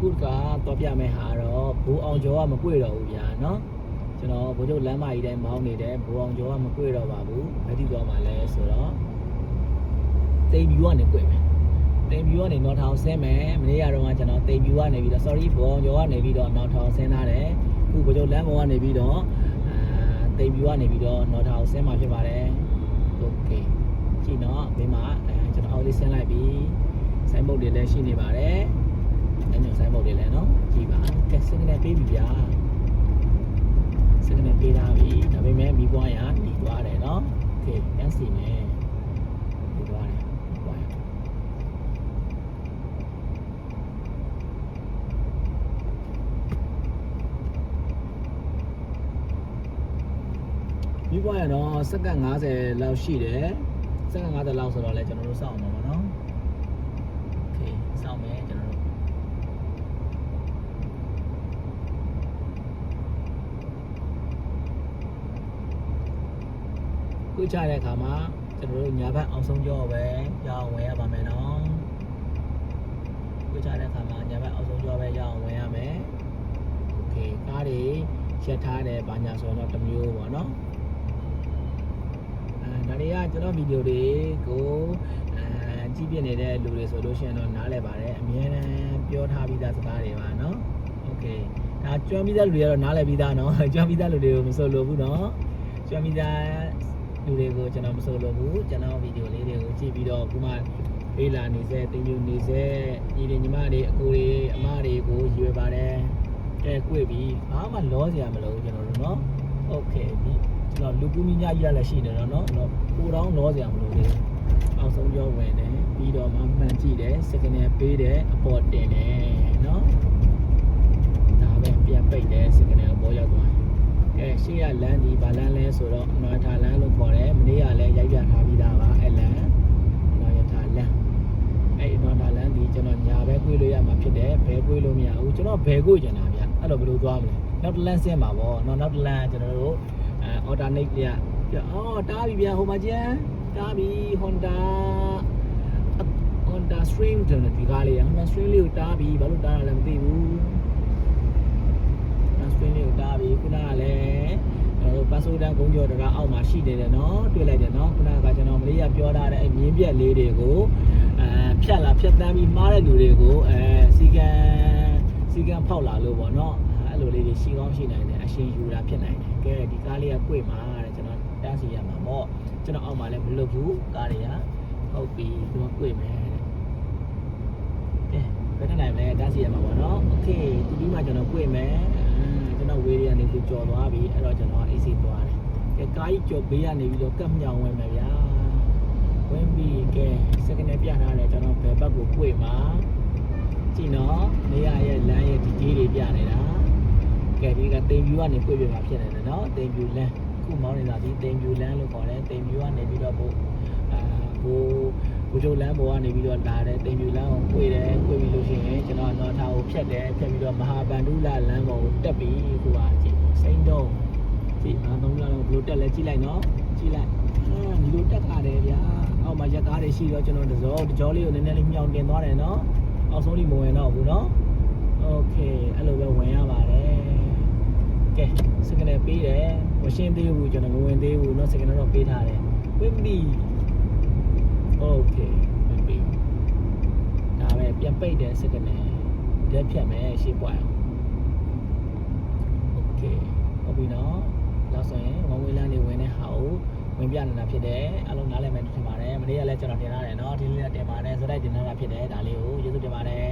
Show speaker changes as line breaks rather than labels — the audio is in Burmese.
ခုကတော့ပြမယ်ဟာတော့ဘူအောင်ကျော်ကမကွေတော့ဘူးဗျာနော်ကျွန်တော်ဘိုးချုပ်လမ်းမကြီးတိုင်းမောင်းနေတယ်ဘူအောင်ကျော်ကမကွေတော့ပါဘူးဘယ်တိသွားမှလဲဆိုတော့တိမ်ပြူကနေကွေမယ်တိမ်ပြူကနေနော်ထောင်ဆင်းမယ်မနေ့ကတော့ကျွန်တော်တိမ်ပြူကနေပြီးတော့ sorry ဘူအောင်ကျော်ကနေပြီးတော့နော်ထောင်ဆင်းထားတယ်ခုဘိုးချုပ်လမ်းပေါ်ကနေပြီးတော့အာတိမ်ပြူကနေပြီးတော့နော်ထောင်ဆင်းมาဖြစ်ပါတယ် โอเคကြည့်နော်ဒီမှာအဲကျွန်တော်အောက်လေးဆင်းလိုက်ပြီဆိုင်းဘုတ်တွေလည်းရှိနေပါတယ် အဲ့ညဆိုင်းဘုတ်တွေလည်းနော်ကြည့်ပါကဲစကနေပေးပြီဗျာစကနေပေးတာပြီဒါပေမဲ့မိဘွားရညီသွားတယ်နော်โอเคရန်စီမယ်ညီသွားတယ်ညီသွားတယ်မိဘွားရတော့စက္ကန့်90လောက်ရှိတယ်စက္ကန့်90လောက်ဆိုတော့လည်းကျွန်တော်တို့စောင့်မှာပါနော်โอเคစောင့်မယ်ကျွန်တော်တို့ ခွေးချတဲ့အခါမှာကျွန်တော်တို့ညာဘက်အောင်ဆုံးကြောပဲရအောင်ဝင်ရပါမယ်နော်ခွေးချတဲ့အခါမှာညာဘက်အောင်ဆုံးကြောပဲရအောင်ဝင်ရမယ်โอเคကားတွေရက်ထားတယ်ဘာညာဆိုတော့တစ်မျိုးပေါ့နော်အဲဒါတွေကကျွန်တော်ဗီဒီယိုတွေကိုအဲကြည့်ပြနေတဲ့လူတွေဆိုလို့ရှိရင်တော့နားလည်ပါတယ်အမြဲတမ်းပြောထားပြီးသားစကားတွေပါနော်โอเคဒါကျွမ်းပြီးသားလူတွေကတော့နားလည်ပြီးသားနော်ကျွမ်းပြီးသားလူတွေကိုမဆိုလို့ဘူးနော်ကျွမ်းပြီးသား လူတွေကိုကျွန်တော်မဆိုလို့ဘူးကျွန်တော်ဗီဒီယိုလေးတွေကိုကြည့်ပြီးတော့ခုမှလေးလာနေစေတင်ယူနေစေညီတွေညီမတွေအကိုတွေအမတွေကိုရွေပါတယ်ကဲကြွေပြီးဘာမှလောစရာမလိုဘူးကျွန်တော်တို့နော်โอเคဒီကျွန်တော်လူကူမီညာကြီးရလည်းရှိနေတော့နော်တော့ပိုတောင်းလောစရာမလိုသေးဘူးအောင်ဆုံးကြောဝင်တယ်ပြီးတော့မှမှန်ကြည့်တယ်စကနေပေးတယ်အပေါ်တင်တယ်နော်ဒါပဲပြန်ပိတ်တယ်စကနေအပေါ်ရောက်သွားတယ် ကဲရှေ့ရလမ်းဒီဗာလန်းလဲဆိုတော့အနော်ရထာလမ်းလို့ခေါ်တယ် တယ် ကျွန်တော်ဘဲကွေးကျင်တာဗျအဲ့တော့ဘယ်လိုသွားမလဲနောက်တစ်လမ်းဆင်းပါဗောနော်နောက်တစ်လမ်းကျွန်တော်တို့အဲ alternate ပြပြအော်တားပြီဗျဟိုမှာကျန်တားပြီ Honda Honda Stream ကျွန်တော်ဒီကားလေး Honda Stream လေးကိုတားပြီဘာလို့တားရလဲမသိဘူးနောက်စပင်းလေးကိုတားပြီးခုနကလည်းကျွန်တော်တို့ပတ်ဆိုးတန်းကုန်းကျော်တရာအောက်မှာရှိနေတယ်နော်တွေ့လိုက်တယ်နော်ခုနကကျွန်တော်မလေးကပြောထားတဲ့အဲမြင်းပြက်လေးတွေကိုအဲဖြတ်လာဖြတ်တန်းပြီးမှားတဲ့လူတွေကိုအဲစီကံ စီကံဖောက်လာလို့ပေါ့နော်အဲ့လိုလေးတွေရှိကောင်းရှိနိုင်တယ်အရှင်ယူတာဖြစ်နိုင်တယ်ကဲဒီကားလေးက꿰မှာတဲ့ကျွန်တော်တန်းစီရမှာပေါ့ကျွန်တော်အောက်မှာလည်းမလွတ်ဘူးကားတွေကဟုတ်ပြီဒီမှာ꿰မယ်တဲ့ကဲဘယ်နဲ့နိုင်မလဲတန်းစီရမှာပေါ့နော်โอเคဒီပြီးမှကျွန်တော်꿰မယ် ကျွန်တော်ဝေးရကနေသူကြော်သွားပြီအဲ့တော့ကျွန်တော်အေးစီသွားတယ်။ကဲကားကြီးကြော်ဘေးကနေပြီးတော့ကပ်မြောင်ဝင်မယ်ဗျာ။ဝင်ပြီးကဲစက္ကနဲ့ပြထား ကြည့်နော်နေရာရဲ့လမ်းရဲ့ဒီကြီးတွေပြနေတာကဲဒီကတင်ပြူကနေပြပြပါဖြစ်နေတယ်နော်တင်ပြူလမ်းခုမောင်းနေတာဒီတင်ပြူလမ်းလို့ခေါ်တယ်တင်ပြူကနေပြီးတော့ဘို့အာဘို့ဘို့ကျုပ်လမ်းပေါ်ကနေပြီးတော့လာတယ်တင်ပြူလမ်းကိုတွေ့တယ်တွေ့ပြီးလို့ရှိရင်ကျွန်တော်တော့ထားကိုဖြတ်တယ်ဖြတ်ပြီးတော့မဟာဗန္ဓုလလမ်းပေါ်ကိုတက်ပြီးခုကကြည့်စိမ့်တော့ဒီအာသုံးလလုံးဘလို့တက်လဲကြည့်လိုက်နော်ကြည့်လိုက်အာဒီလိုတက်ခါတယ်ဗျာအောက်မှာရက်ကားတွေရှိတော့ကျွန်တော်တစောတကြောလေးကိုနည်းနည်းလေးမြောင်တင်သွားတယ်နော် အောက်ဆုံးလေးမဝင်တော့ဘူးနော်โอเคအဲ့လိုပဲဝင်ရပါတယ်ကဲစကနေပေးတယ်မရှင်းသေးဘူးကျွန်တော်မဝင်သေးဘူးเนาะစကနေတော့ပေးထားတယ်ဝင်ပြီ โอเคမပြီးဒါပဲပြန်ပိတ်တယ်စက္ကနဲ့ရက်ဖြတ်မယ်ရှေ့ပွားအောင်โอเคဟုတ်ပြီနော်နောက်ဆိုရင်ဝန်ဝေးလမ်းလေးဝင်တဲ့ဟာကို ဝင်ပြနေတာဖြစ်တယ်အလုံးနားလည်မယ်ထင်ပါတယ်မနေ့ကလည်းကျွန်တော်တင်ထားတယ်နော်ဒီနေ့လည်းတင်ပါတယ်စရိုက်တင်ထားတာဖြစ်တယ်ဒါလေးကိုကျေးဇူးတင်ပါတယ်